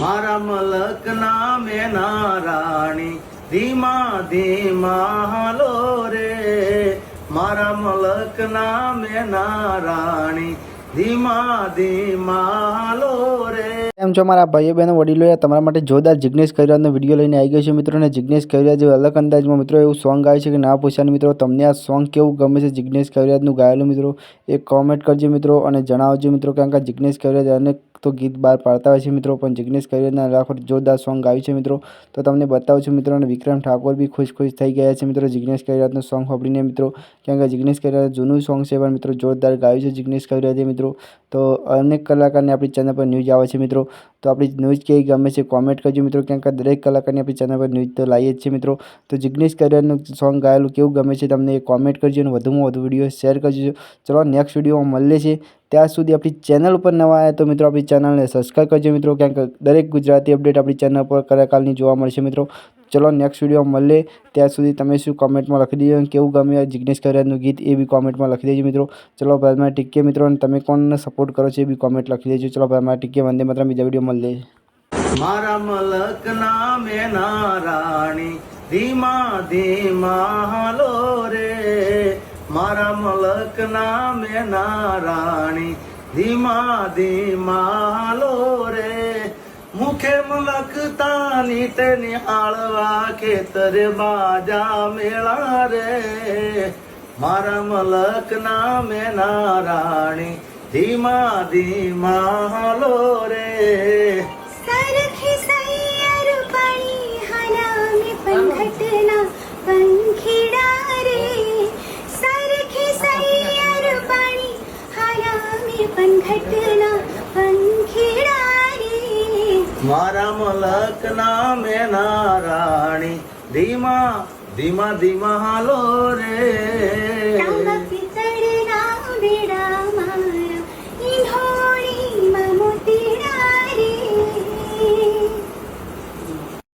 મારા મલક નામે નારાણી, ધીમા ધીમા હાલો રે. મારા મલક નામે નારાણી, ધીમા ધીમા હાલો એમ છો મારા ભાઈઓ બહેનો વડીલોએ તમારા માટે જોરદાર જિગ્નેશ કવિરાજનો વીડિયો લઈને આવી ગયો છે મિત્રો. અને જિગ્નેશ કવિરાજ અલગ અંદાજમાં મિત્રો એવું સોંગ ગાય છે કે ના પૂછાનું મિત્રો, તમને આ સોંગ કેવું ગમે છે જિગ્નેશ કવિરાજનું ગાયેલું મિત્રો, એ કોમેન્ટ કરજો મિત્રો અને જણાવજો મિત્રો, કારણ કે જિગ્નેશ કવિરાજ અનેક તો ગીત બહાર પાડતા હોય છે મિત્રો, પણ જિગ્નેશ કરિયરના લાખો જોરદાર સોંગ ગાયું છે મિત્રો. તો તમને બતાવું છું મિત્રો, અને વિક્રમ ઠાકોર બી ખુશ ખુશ થઈ ગયા છે મિત્રો જિગ્નેશ કરિયરનું સોંગ સાંભળીને મિત્રો. કારણ કે જિગ્નેશ કરિયર જૂનું સોંગ છે પણ મિત્રો જોરદાર ગાયું છે જિગ્નેશ કવિરાજે મિત્રો. તો અનેક કલાકારની આપણી ચેનલ પર ન્યૂઝ આવે છે મિત્રો. તો આપણી ન્યૂઝ કેવી ગમે છે કોમેન્ટ કરજો મિત્રો કારણ કે દરેક કલાકારની આપણી ચેનલ પર ન્યૂઝ તો લાવીએ જ છે મિત્રો. તો જિગ્નેશ કરિયરનું સોંગ ગાયેલું કેવું ગમે છે, તમને એ કોમેન્ટ કરજો અને વધુમાં વધુ વીડિયો શેર કરજો. ચલો, નેક્સ્ટ વિડીયોમાં મળીએ છીએ. ત્યાં સુધી આપણી ચેનલ ઉપર નવા આવ્યા તો મિત્રો આપણી ચેનલને સબસ્ક્રાઈબ કરજો મિત્રો. ક્યાંક દરેક ગુજરાતી અપડેટ આપણી ચેનલ પર કલાકારની જોવા મળશે મિત્રો. ચલો નેક્સ્ટ વીડિયો મળે ત્યાં સુધી તમે શું કોમેન્ટમાં લખી દેજો કેવું ગમે જિગ્નેશ કર્યાનું ગીત એ બી કોમેન્ટમાં લખી દેજો મિત્રો. ચલો ભાઈ ટીકે મિત્રો અને તમે કોણને સપોર્ટ કરો છો એ બી કોમેન્ટ લખી દેજો. ચલો ભાઈ ટીકે વંદે માત્ર બીજા વીડિયો મળે મારા મલક નામે નારાણી. ધીમા ધીમા હાલો. મારા મલક નામે નારાણી ધીમા ધીમા લો રે. મુખે મલકતાની તે નિહાળવા ખેતરે બાજા મેળા રે. મારા મલક નામે નારાણી ધીમા ધીમા હાલો મારા મલકના મેના રાણી ધીમા ધીમા ધીમા હાલો રે.